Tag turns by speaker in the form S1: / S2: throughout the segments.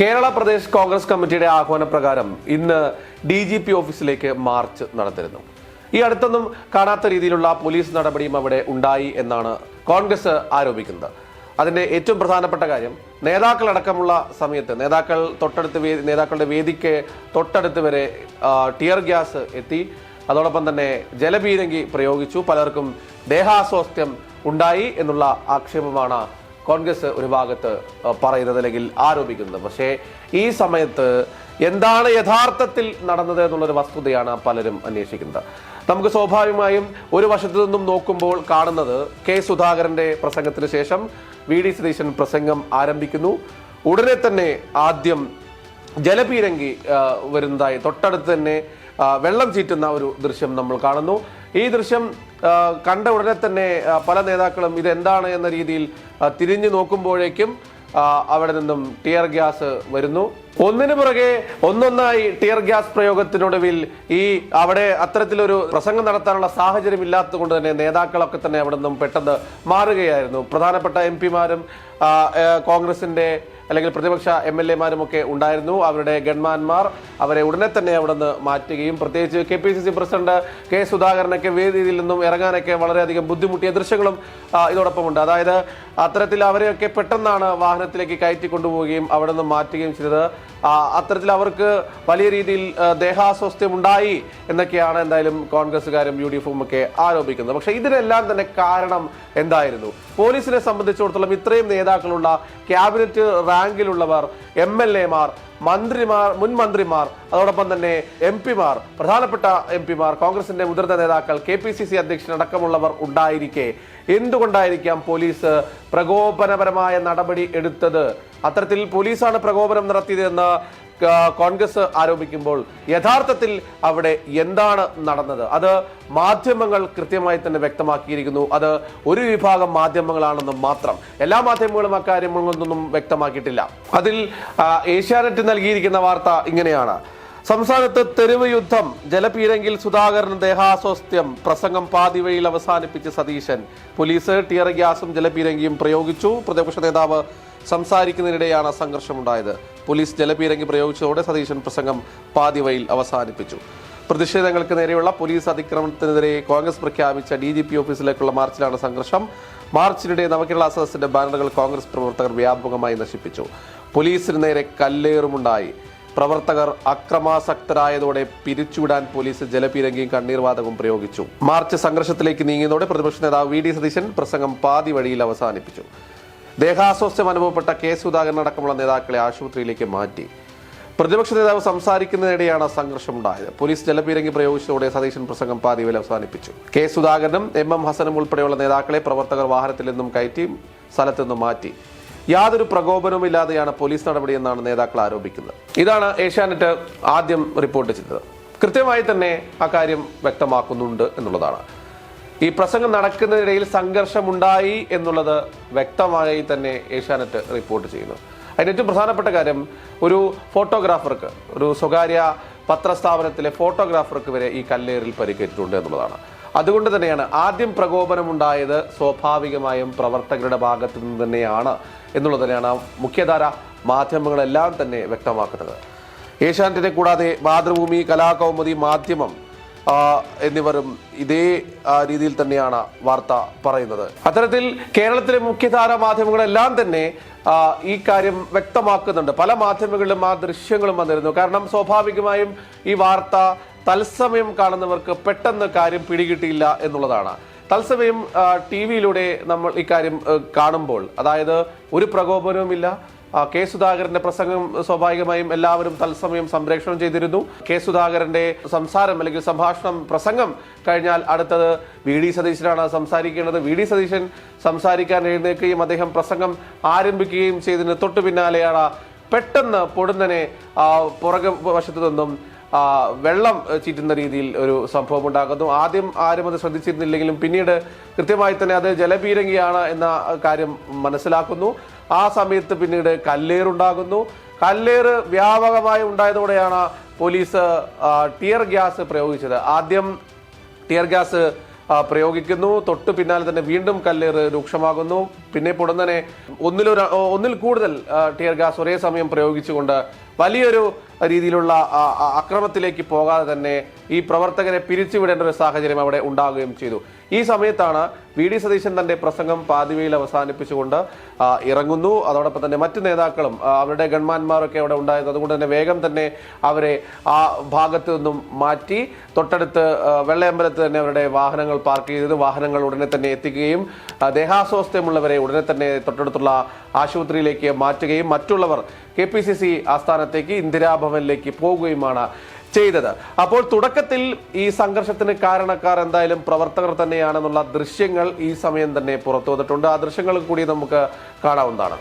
S1: കേരള പ്രദേശ് കോൺഗ്രസ് കമ്മിറ്റിയുടെ ആഹ്വാനപ്രകാരം ഇന്ന് ഡി ജി പി ഓഫീസിലേക്ക് മാർച്ച് നടത്തിരുന്നു ഈ അടുത്തൊന്നും കാണാത്ത രീതിയിലുള്ള പോലീസ് നടപടിയും അവിടെ ഉണ്ടായി എന്നാണ് കോൺഗ്രസ് ആരോപിക്കുന്നത്. അതിന്റെ ഏറ്റവും പ്രധാനപ്പെട്ട കാര്യം നേതാക്കളടക്കമുള്ള സമയത്ത് നേതാക്കൾ തൊട്ടടുത്ത് നേതാക്കളുടെ വേദിക്ക് തൊട്ടടുത്ത് വരെ ടിയർ ഗ്യാസ് എത്തി. അതോടൊപ്പം തന്നെ ജലപീരങ്കി പ്രയോഗിച്ചു. പലർക്കും ദേഹാസ്വാസ്ഥ്യം ഉണ്ടായി എന്നുള്ള ആക്ഷേപമാണ് കോൺഗ്രസ് ഒരു ഭാഗത്ത് പറയുന്നത് അല്ലെങ്കിൽ ആരോപിക്കുന്നത്. പക്ഷേ ഈ സമയത്ത് എന്താണ് യഥാർത്ഥത്തിൽ നടന്നത് എന്നുള്ളൊരു വസ്തുതയാണ് പലരും അന്വേഷിക്കുന്നത്. നമുക്ക് സ്വാഭാവികമായും ഒരു വശത്തു നിന്നും നോക്കുമ്പോൾ കാണുന്നത് കെ സുധാകരന്റെ പ്രസംഗത്തിന് ശേഷം വി ഡി സതീശൻ പ്രസംഗം ആരംഭിക്കുന്നു. ഉടനെ തന്നെ ആദ്യം ജലപീരങ്കി വരുന്നതായി തൊട്ടടുത്ത് തന്നെ വെള്ളം ചീറ്റുന്ന ഒരു ദൃശ്യം നമ്മൾ കാണുന്നു. ഈ ദൃശ്യം കണ്ട ഉടനെ തന്നെ പല നേതാക്കളും ഇതെന്താണ് എന്ന രീതിയിൽ തിരിഞ്ഞു നോക്കുമ്പോഴേക്കും അവിടെ നിന്നും ടിയർ ഗ്യാസ് വരുന്നു. ഒന്നിനു പുറകെ ഒന്നൊന്നായി ടിയർ ഗ്യാസ് പ്രയോഗത്തിനൊടുവിൽ ഈ അവിടെ അത്തരത്തിലൊരു പ്രസംഗം നടത്താനുള്ള സാഹചര്യം ഇല്ലാത്തത് കൊണ്ട് തന്നെ നേതാക്കളൊക്കെ തന്നെ അവിടെ നിന്നും പെട്ടെന്ന് മാറുകയായിരുന്നു. പ്രധാനപ്പെട്ട എം പിമാരും കോൺഗ്രസിന്റെ അല്ലെങ്കിൽ പ്രതിപക്ഷ എം എൽ എമാരും ഒക്കെ ഉണ്ടായിരുന്നു. അവരുടെ ഗൺമാന്മാർ അവരെ ഉടനെ തന്നെ അവിടെ നിന്ന് മാറ്റുകയും പ്രത്യേകിച്ച് K P C C president K സുധാകരനൊക്കെ വേദിയിൽ നിന്നും ഇറങ്ങാനൊക്കെ വളരെയധികം ബുദ്ധിമുട്ടിയ ദൃശ്യങ്ങളും ആ, ഇതോടൊപ്പം ഉണ്ട് അതായത് അത്തരത്തിൽ അവരെയൊക്കെ പെട്ടെന്നാണ് വാഹനത്തിലേക്ക് കയറ്റി കൊണ്ടുപോവുകയും അവിടെ നിന്ന് മാറ്റുകയും ചെയ്തത്. അത്തരത്തിൽ അവർക്ക് വലിയ രീതിയിൽ ദേഹാസ്വാസ്ഥ്യം ഉണ്ടായി എന്നൊക്കെയാണ് എന്തായാലും കോൺഗ്രസ്സുകാരും യു ഡി എഫും ഒക്കെ ആരോപിക്കുന്നത്. പക്ഷേ ഇതിനെല്ലാം തന്നെ കാരണം എന്തായിരുന്നു? പോലീസിനെ സംബന്ധിച്ചിടത്തോളം ഇത്രയും നേതാക്കളുള്ള ക്യാബിനറ്റ് റാങ്കിലുള്ളവർ എം എൽ എമാർ മന്ത്രിമാർ മുൻ മന്ത്രിമാർ അതോടൊപ്പം തന്നെ എം പിമാർ പ്രധാനപ്പെട്ട എം പിമാർ കോൺഗ്രസിന്റെ മുതിർന്ന നേതാക്കൾ കെ പി സി സി അധ്യക്ഷൻ അടക്കമുള്ളവർ ഉണ്ടായിരിക്കെ. എന്തുകൊണ്ടായിരിക്കാം പോലീസ് പ്രകോപനപരമായ നടപടി എടുത്തത്? അത്തരത്തിൽ പോലീസാണ് പ്രകോപനം നടത്തിയതെന്ന് കോൺഗ്രസ് ആരോപിക്കുമ്പോൾ യഥാർത്ഥത്തിൽ അവിടെ എന്താണ് നടന്നത്? അത് മാധ്യമങ്ങൾ കൃത്യമായി തന്നെ വ്യക്തമാക്കിയിരിക്കുന്നു. അത് ഒരു വിഭാഗം മാധ്യമങ്ങളാണെന്നും മാത്രം. എല്ലാ മാധ്യമങ്ങളും അക്കാര്യങ്ങളൊന്നും വ്യക്തമാക്കിയിട്ടില്ല. അതിൽ ഏഷ്യാനെറ്റ് നൽകിയിരിക്കുന്ന വാർത്ത ഇങ്ങനെയാണ്. സംസ്ഥാനത്ത് തെരുവ് യുദ്ധം ജലപീരങ്കിൽ സുധാകരൻ ദേഹാസ്വാസ്ഥ്യം പ്രസംഗം പാതിവഴിയിൽ അവസാനിപ്പിച്ച് സതീശൻ. പോലീസ് ടിയർ ഗ്യാസും ജലപീരങ്കിയും പ്രയോഗിച്ചു. പ്രതിപക്ഷ നേതാവ് സംസാരിക്കുന്നതിനിടെയാണ് സംഘർഷമുണ്ടായത്. പോലീസ് ജലപീരങ്കി പ്രയോഗിച്ചതോടെ സതീശൻ പ്രസംഗം പാതിവയിൽ അവസാനിപ്പിച്ചു. പ്രതിഷേധങ്ങൾക്ക് നേരെയുള്ള പോലീസ് അതിക്രമണത്തിനെതിരെ കോൺഗ്രസ് പ്രഖ്യാപിച്ച ഡി ജി പി ഓഫീസിലേക്കുള്ള മാർച്ചിലാണ് സംഘർഷം. മാർച്ചിനിടെ നവകേരള സദസ്സിന്റെ ബാനറുകൾ കോൺഗ്രസ് പ്രവർത്തകർ വ്യാപകമായി നശിപ്പിച്ചു. പോലീസിന് നേരെ കല്ലേറുമുണ്ടായി. പ്രവർത്തകർ അക്രമാസക്തരായതോടെ പിരിച്ചുവിടാൻ പോലീസ് ജലപീരങ്കിയും കണ്ണീർവാതകവും പ്രയോഗിച്ചു. മാർച്ച് സംഘർഷത്തിലേക്ക് നീങ്ങിയതോടെ പ്രതിപക്ഷ നേതാവ് വി ഡി സതീശൻ പ്രസംഗം പാതി വഴിയിൽ അവസാനിപ്പിച്ചു. ദേഹാസ്വാസ്ഥ്യം അനുഭവപ്പെട്ട കെ സുധാകരൻ അടക്കമുള്ള നേതാക്കളെ ആശുപത്രിയിലേക്ക് മാറ്റി. പ്രതിപക്ഷ നേതാവ് സംസാരിക്കുന്നതിനിടെയാണ് സംഘർഷമുണ്ടായത്. പോലീസ് ജലപീരങ്കി പ്രയോഗിച്ചതോടെ സതീശൻ പ്രസംഗം പാതിവയിൽ അവസാനിപ്പിച്ചു. കെ സുധാകരനും എം എം ഹസനും ഉൾപ്പെടെയുള്ള നേതാക്കളെ പ്രവർത്തകർ വാഹനത്തിൽ നിന്നും കയറ്റി സ്ഥലത്തു നിന്നും മാറ്റി. യാതൊരു പ്രകോപനവും ഇല്ലാതെയാണ് പോലീസ് നടപടിയെന്നാണ് നേതാക്കൾ ആരോപിക്കുന്നത്. ഇതാണ് ഏഷ്യാനെറ്റ് ആദ്യം റിപ്പോർട്ട് ചെയ്തത്. കൃത്യമായി തന്നെ അക്കാര്യം വ്യക്തമാക്കുന്നുണ്ട് എന്നുള്ളതാണ്. ഈ പ്രസംഗം നടക്കുന്നതിനിടയിൽ സംഘർഷമുണ്ടായി എന്നുള്ളത് വ്യക്തമായി തന്നെ ഏഷ്യാനെറ്റ് റിപ്പോർട്ട് ചെയ്യുന്നു. അതിന് ഏറ്റവും പ്രധാനപ്പെട്ട കാര്യം ഒരു ഫോട്ടോഗ്രാഫർക്ക് ഒരു സ്വകാര്യ പത്രസ്ഥാപനത്തിലെ ഫോട്ടോഗ്രാഫർക്ക് വരെ ഈ കല്ലേറിൽ പരിക്കേറ്റിട്ടുണ്ട് എന്നുള്ളതാണ്. അതുകൊണ്ട് തന്നെയാണ് ആദ്യം പ്രകോപനമുണ്ടായത് സ്വാഭാവികമായും പ്രവർത്തകരുടെ ഭാഗത്തു നിന്ന് തന്നെയാണ് എന്നുള്ളത് തന്നെയാണ് മുഖ്യധാര മാധ്യമങ്ങളെല്ലാം തന്നെ വ്യക്തമാക്കുന്നത്. ഏഷ്യാനെറ്റിനെ കൂടാതെ മാതൃഭൂമി കലാകൗമുദി മാധ്യമം എന്നിവരും ഇതേ രീതിയിൽ തന്നെയാണ് വാർത്ത പറയുന്നത്. അത്തരത്തിൽ കേരളത്തിലെ മുഖ്യധാര മാധ്യമങ്ങളെല്ലാം തന്നെ ഈ കാര്യം വ്യക്തമാക്കുന്നുണ്ട്. പല മാധ്യമങ്ങളിലും ആ ദൃശ്യങ്ങളും വന്നിരുന്നു. കാരണം സ്വാഭാവികമായും ഈ വാർത്ത തത്സമയം കാണുന്നവർക്ക് പെട്ടെന്ന് കാര്യം പിടികിട്ടിയില്ല എന്നുള്ളതാണ്. തത്സമയം ടി വിയിലൂടെ നമ്മൾ ഇക്കാര്യം കാണുമ്പോൾ അതായത് ഒരു പ്രകോപനവുമില്ല കെ സുധാകരന്റെ പ്രസംഗം സ്വാഭാവികമായും എല്ലാവരും തത്സമയം സംപ്രേഷണം ചെയ്തിരുന്നു. കെ സുധാകരന്റെ സംസാരം അല്ലെങ്കിൽ സംഭാഷണം പ്രസംഗം കഴിഞ്ഞാൽ അടുത്തത് വി ഡി സതീശനാണ് സംസാരിക്കേണ്ടത്. വി ഡി സതീശൻ സംസാരിക്കാൻ എഴുന്നേൽക്കുകയും അദ്ദേഹം പ്രസംഗം ആരംഭിക്കുകയും ചെയ്തതിന് തൊട്ടു പിന്നാലെയാണ് പെട്ടെന്ന് പൊടുന്നനെ പുറകെ വശത്തു നിന്നും വെള്ളം ചീറ്റുന്ന രീതിയിൽ ഒരു സംഭവം ഉണ്ടാകുന്നു. ആദ്യം ആരും അത് ശ്രദ്ധിച്ചിരുന്നില്ലെങ്കിലും പിന്നീട് കൃത്യമായി തന്നെ അത് ജലപീരങ്കിയാണ് എന്ന കാര്യം മനസ്സിലാക്കുന്നു. ആ സമയത്ത് പിന്നീട് കല്ലേറുണ്ടാകുന്നു. കല്ലേറ് വ്യാപകമായി ഉണ്ടായതോടെയാണ് പോലീസ് ടിയർ ഗ്യാസ് പ്രയോഗിച്ചത്. ആദ്യം ടിയർ ഗ്യാസ് പ്രയോഗിക്കുന്നു. തൊട്ട് പിന്നാലെ തന്നെ വീണ്ടും കല്ലേറ് രൂക്ഷമാകുന്നു. പിന്നെ പൊടുന്നനെ ഒന്നിലൊരു ഒന്നിൽ കൂടുതൽ ടിയർ ഗ്യാസ് ഒരേ സമയം പ്രയോഗിച്ചുകൊണ്ട് വലിയൊരു രീതിയിലുള്ള അക്രമത്തിലേക്ക് പോകാതെ തന്നെ ഈ പ്രവർത്തകരെ പിരിച്ചുവിടേണ്ട ഒരു സാഹചര്യം അവിടെ ഉണ്ടാകുകയും ചെയ്തു. ഈ സമയത്താണ് വി ഡി സതീശൻ തന്റെ പ്രസംഗം പാതിവയിൽ അവസാനിപ്പിച്ചുകൊണ്ട് ഇറങ്ങുന്നു. അതോടൊപ്പം തന്നെ മറ്റു നേതാക്കളും അവരുടെ ഗൺമാന്മാരൊക്കെ അവിടെ ഉണ്ടായിരുന്നു. അതുകൊണ്ട് തന്നെ വേഗം തന്നെ അവരെ ആ ഭാഗത്ത് നിന്നും മാറ്റി തൊട്ടടുത്ത് വെള്ളയമ്പലത്ത് തന്നെ അവരുടെ വാഹനങ്ങൾ പാർക്ക് ചെയ്തത് വാഹനങ്ങൾ ഉടനെ തന്നെ എത്തിക്കുകയും ദേഹാസ്വാസ്ഥ്യമുള്ളവരെ ഉടനെ തന്നെ തൊട്ടടുത്തുള്ള ആശുപത്രിയിലേക്ക് മാറ്റുകയും മറ്റുള്ളവർ കെ പി സി സി ആസ്ഥാനത്തേക്ക് ഇന്ദിരാഭവനിലേക്ക് പോകുകയുമാണ് ചെയ്തത്. അപ്പോൾ തുടക്കത്തിൽ ഈ സംഘർഷത്തിന് കാരണക്കാർ എന്തായാലും പ്രവർത്തകർ തന്നെയാണെന്നുള്ള ദൃശ്യങ്ങൾ ഈ സമയം തന്നെ പുറത്തു വന്നിട്ടുണ്ട് ആ ദൃശ്യങ്ങൾ കൂടി നമുക്ക് കാണാവുന്നതാണ്.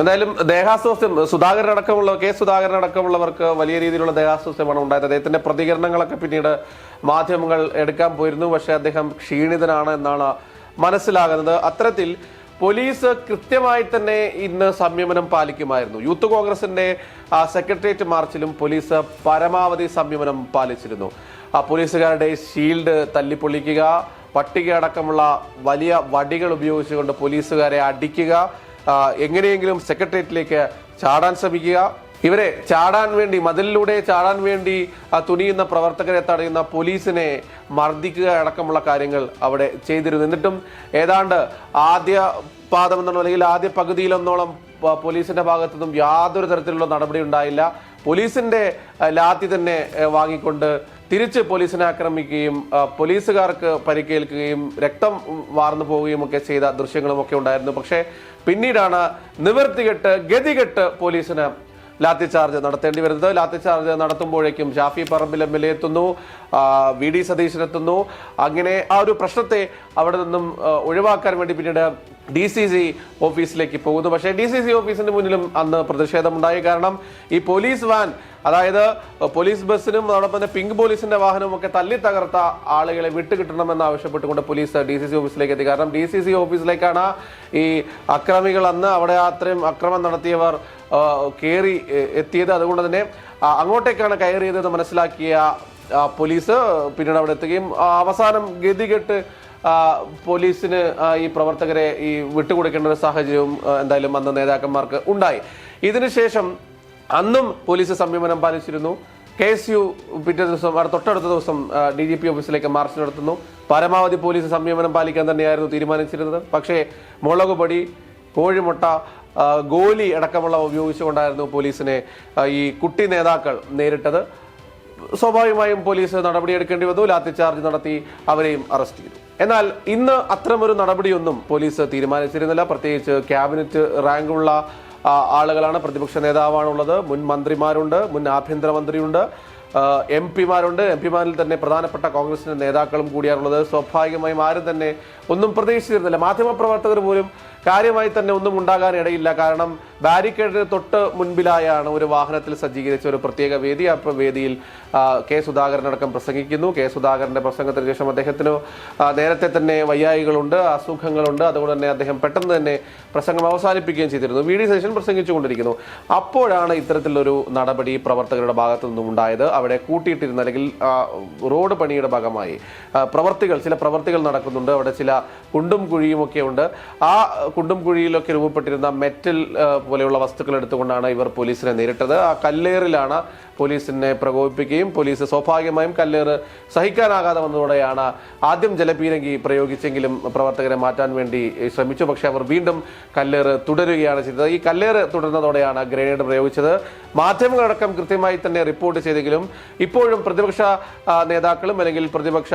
S1: എന്തായാലും ദേഹാസ്വാസ്ഥ്യം സുധാകരൻ അടക്കമുള്ള കെ സുധാകരൻ അടക്കമുള്ളവർക്ക് വലിയ രീതിയിലുള്ള ദേഹാസ്വാസ്ഥ്യമാണ് ഉണ്ടായത്. അദ്ദേഹത്തിന്റെ പ്രതികരണങ്ങളൊക്കെ പിന്നീട് മാധ്യമങ്ങൾ എടുക്കാൻ പോയിരുന്നു. പക്ഷേ അദ്ദേഹം ക്ഷീണിതനാണ് എന്നാണ് മനസ്സിലാകുന്നത്. അത്തരത്തിൽ പോലീസ് കൃത്യമായി തന്നെ ഇന്ന് സംയമനം പാലിക്കുമായിരുന്നു. യൂത്ത് കോൺഗ്രസിന്റെ സെക്രട്ടേറിയറ്റ് മാർച്ചിലും പോലീസ് പരമാവധി സംയമനം പാലിച്ചിരുന്നു. ആ പോലീസുകാരുടെ ഷീൽഡ് തല്ലിപ്പൊളിക്കുക പട്ടിക അടക്കമുള്ള വലിയ വടികൾ ഉപയോഗിച്ചുകൊണ്ട് പോലീസുകാരെ അടിക്കുക എങ്ങനെയെങ്കിലും സെക്രട്ടേറിയറ്റിലേക്ക് ചാടാൻ ശ്രമിക്കുക. ഇവരെ ചാടാൻ വേണ്ടി മതിലിലൂടെ ചാടാൻ വേണ്ടി തുനിയുന്ന പ്രവർത്തകരെ തടയുന്ന പോലീസിനെ മർദ്ദിക്കുക അടക്കമുള്ള കാര്യങ്ങൾ അവിടെ ചെയ്തിരുന്നു. എന്നിട്ടും ഏതാണ്ട് ആദ്യ പാദം എന്നുള്ള അല്ലെങ്കിൽ ആദ്യ പകുതിയിലൊന്നോളം പോലീസിന്റെ ഭാഗത്തു നിന്നും യാതൊരു തരത്തിലുള്ള നടപടി ഉണ്ടായില്ല. പോലീസിന്റെ ലാത്തി തന്നെ വാങ്ങിക്കൊണ്ട് തിരിച്ച് പോലീസിനെ ആക്രമിക്കുകയും പോലീസുകാർക്ക് പരിക്കേൽക്കുകയും രക്തം വാർന്നു പോവുകയും ഒക്കെ ചെയ്ത ദൃശ്യങ്ങളും ഒക്കെ ഉണ്ടായിരുന്നു. പക്ഷേ പിന്നീടാണ് നിവർത്തികെട്ട് ഗതികെട്ട് പോലീസിന് ലാത്തി ചാർജ് നടത്തേണ്ടി വരുന്നത്. Lathi charge നടത്തുമ്പോഴേക്കും Shafi Parambil M L A എത്തുന്നു വി ഡി സതീശൻ എത്തുന്നു. അങ്ങനെ ആ ഒരു പ്രശ്നത്തെ അവിടെ നിന്നും ഒഴിവാക്കാൻ വേണ്ടി പിന്നീട് ഡി സി സി ഓഫീസിലേക്ക് പോകുന്നു. പക്ഷേ ഡി സി സി ഓഫീസിന് മുന്നിലും അന്ന് പ്രതിഷേധമുണ്ടായി. കാരണം ഈ പോലീസ് വാൻ അതായത് പോലീസ് ബസ്സിനും അതോടൊപ്പം തന്നെ പിങ്ക് പോലീസിന്റെ വാഹനവും ഒക്കെ തല്ലി തകർത്ത ആളുകളെ വിട്ടുകിട്ടണമെന്ന് ആവശ്യപ്പെട്ടുകൊണ്ട് പോലീസ് ഡി സി സി ഓഫീസിലേക്ക് എത്തി. കാരണം ഡി സി സി ഓഫീസിലേക്കാണ് ഈ അക്രമികൾ അന്ന് അവിടെ അത്രയും അക്രമം നടത്തിയവർ കയറി എത്തിയത്. അതുകൊണ്ട് തന്നെ അങ്ങോട്ടേക്കാണ് കയറിയതെന്ന് മനസ്സിലാക്കിയ പോലീസ്. പിന്നീട് അവിടെ എത്തുകയും അവസാനം ഗതികെട്ട് പോലീസിന് ഈ പ്രവർത്തകരെ ഈ വിട്ടുകൊടുക്കേണ്ട ഒരു സാഹചര്യവും എന്തായാലും അന്ന് നേതാക്കന്മാർക്ക് ഉണ്ടായി. ഇതിനുശേഷം അന്നും പോലീസ് സംയമനം പാലിച്ചിരുന്നു. കെ എസ് യു പിറ്റേ ദിവസം തൊട്ടടുത്ത ദിവസം ഡി ജി പി ഓഫീസിലേക്ക് മാർച്ച് നടത്തുന്നു. പരമാവധി പോലീസ് സംയമനം പാലിക്കാൻ തന്നെയായിരുന്നു തീരുമാനിച്ചിരുന്നത്. പക്ഷേ മുളക് പൊടി കോഴിമുട്ട ഗോലി അടക്കമുള്ള ഉപയോഗിച്ചുകൊണ്ടായിരുന്നു പോലീസിനെ ഈ കുട്ടി നേതാക്കൾ നേരിട്ടത്. സ്വാഭാവികമായും പോലീസ് നടപടിയെടുക്കേണ്ടി വന്നു. ലാത്തിചാർജ് നടത്തി അവരെയും അറസ്റ്റ് ചെയ്തു. എന്നാൽ ഇന്ന് അത്തരമൊരു നടപടിയൊന്നും പോലീസ് തീരുമാനിച്ചിരുന്നില്ല. പ്രത്യേകിച്ച് ക്യാബിനറ്റ് റാങ്കുള്ള ആളുകളാണ്. പ്രതിപക്ഷ നേതാവാണുള്ളത്. മുൻ മന്ത്രിമാരുണ്ട്. മുൻ ആഭ്യന്തരമന്ത്രിയുണ്ട്. എം പിമാരുണ്ട്. എം പിമാരിൽ തന്നെ പ്രധാനപ്പെട്ട കോൺഗ്രസിന്റെ നേതാക്കളും കൂടിയാണുള്ളത്. സ്വാഭാവികമായും ആരും തന്നെ ഒന്നും പ്രതീക്ഷിച്ചിരുന്നില്ല. മാധ്യമപ്രവർത്തകർ പോലും കാര്യമായി തന്നെ ഒന്നും ഉണ്ടാകാൻ ഇടയില്ല കാരണം ബാരിക്കേഡിന് തൊട്ട് മുൻപിലായാണ് ഒരു വാഹനത്തിൽ സജ്ജീകരിച്ച ഒരു പ്രത്യേക വേദി. ആ വേദിയിൽ കെ സുധാകരൻ അടക്കം പ്രസംഗിക്കുന്നു. കെ സുധാകരന്റെ പ്രസംഗത്തിന് ശേഷം അദ്ദേഹത്തിന് നേരത്തെ തന്നെ വയ്യായികളുണ്ട് അസുഖങ്ങളുണ്ട്. അതുകൊണ്ട് തന്നെ അദ്ദേഹം പെട്ടെന്ന് തന്നെ പ്രസംഗം അവസാനിപ്പിക്കുകയും ചെയ്തിരുന്നു. വീഡിയോ സെഷൻ പ്രസംഗിച്ചുകൊണ്ടിരിക്കുന്നു. അപ്പോഴാണ് ഇത്തരത്തിലൊരു നടപടി പ്രവർത്തകരുടെ ഭാഗത്തു നിന്നും ഉണ്ടായത്. അവിടെ കൂട്ടിയിട്ടിരുന്ന അല്ലെങ്കിൽ റോഡ് പണിയുടെ ഭാഗമായി പ്രവർത്തികൾ ചില പ്രവർത്തികൾ നടക്കുന്നുണ്ട്. അവിടെ ചില കുണ്ടും കുഴിയുമൊക്കെ ഉണ്ട്. ആ കുണ്ടും കുഴിയിലൊക്കെ രൂപപ്പെട്ടിരുന്ന മെറ്റൽ പോലെയുള്ള വസ്തുക്കൾ എടുത്തുകൊണ്ടാണ് ഇവർ പോലീസിനെ നേരിട്ടത്. ആ കല്ലേറിലാണ് പോലീസിനെ പ്രകോപിപ്പിക്കുകയും പോലീസ് സ്വാഭാവികമായും കല്ലേറ് സഹിക്കാനാകാതെ വന്നതോടെയാണ് ആദ്യം ജലപീരങ്കി പ്രയോഗിച്ചെങ്കിലും പ്രവർത്തകരെ മാറ്റാൻ വേണ്ടി ശ്രമിച്ചു. പക്ഷേ അവർ വീണ്ടും കല്ലേറ് തുടരുകയാണ് ചെയ്തത്. ഈ കല്ലേറ് തുടരുന്നതോടെയാണ് ഗ്രനേഡ് പ്രയോഗിച്ചത്. മാധ്യമങ്ങളടക്കം കൃത്യമായി തന്നെ റിപ്പോർട്ട് ചെയ്തെങ്കിലും ഇപ്പോഴും പ്രതിപക്ഷ നേതാക്കളും അല്ലെങ്കിൽ പ്രതിപക്ഷ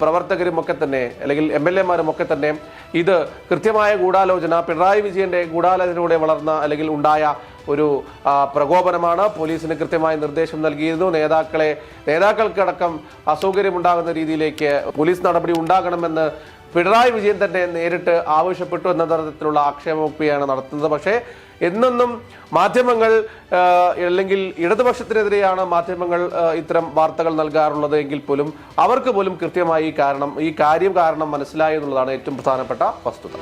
S1: പ്രവർത്തകരും ഒക്കെ തന്നെ അല്ലെങ്കിൽ എം എൽ എമാരും ഒക്കെ തന്നെ ഇത് കൃത്യമായ ഗൂഢാലോചന പിണറായി വിജയന്റെ ഗൂഢാലോചനയിലൂടെ വളർന്ന അല്ലെങ്കിൽ ഉണ്ടായ ഒരു പ്രകോപനമാണ്. പോലീസിന് കൃത്യമായ നിർദ്ദേശം നൽകിയിരുന്നു. നേതാക്കളെ നേതാക്കൾക്കടക്കം അസൗകര്യമുണ്ടാകുന്ന രീതിയിലേക്ക് പോലീസ് നടപടി ഉണ്ടാകണമെന്ന് പിണറായി വിജയൻ തന്നെ നേരിട്ട് ആവശ്യപ്പെട്ടു എന്ന തരത്തിലുള്ള ആക്ഷേപമൊക്കെയാണ് നടത്തുന്നത്. പക്ഷേ എന്നൊന്നും മാധ്യമങ്ങൾ അല്ലെങ്കിൽ ഇടതുപക്ഷത്തിനെതിരെയാണ് മാധ്യമങ്ങൾ ഇത്തരം വാർത്തകൾ നൽകാറുള്ളത് എങ്കിൽ പോലും അവർക്ക് പോലും കൃത്യമായി കാരണം ഈ കാര്യം കാരണം മനസ്സിലായി എന്നുള്ളതാണ് ഏറ്റവും പ്രധാനപ്പെട്ട വസ്തുത.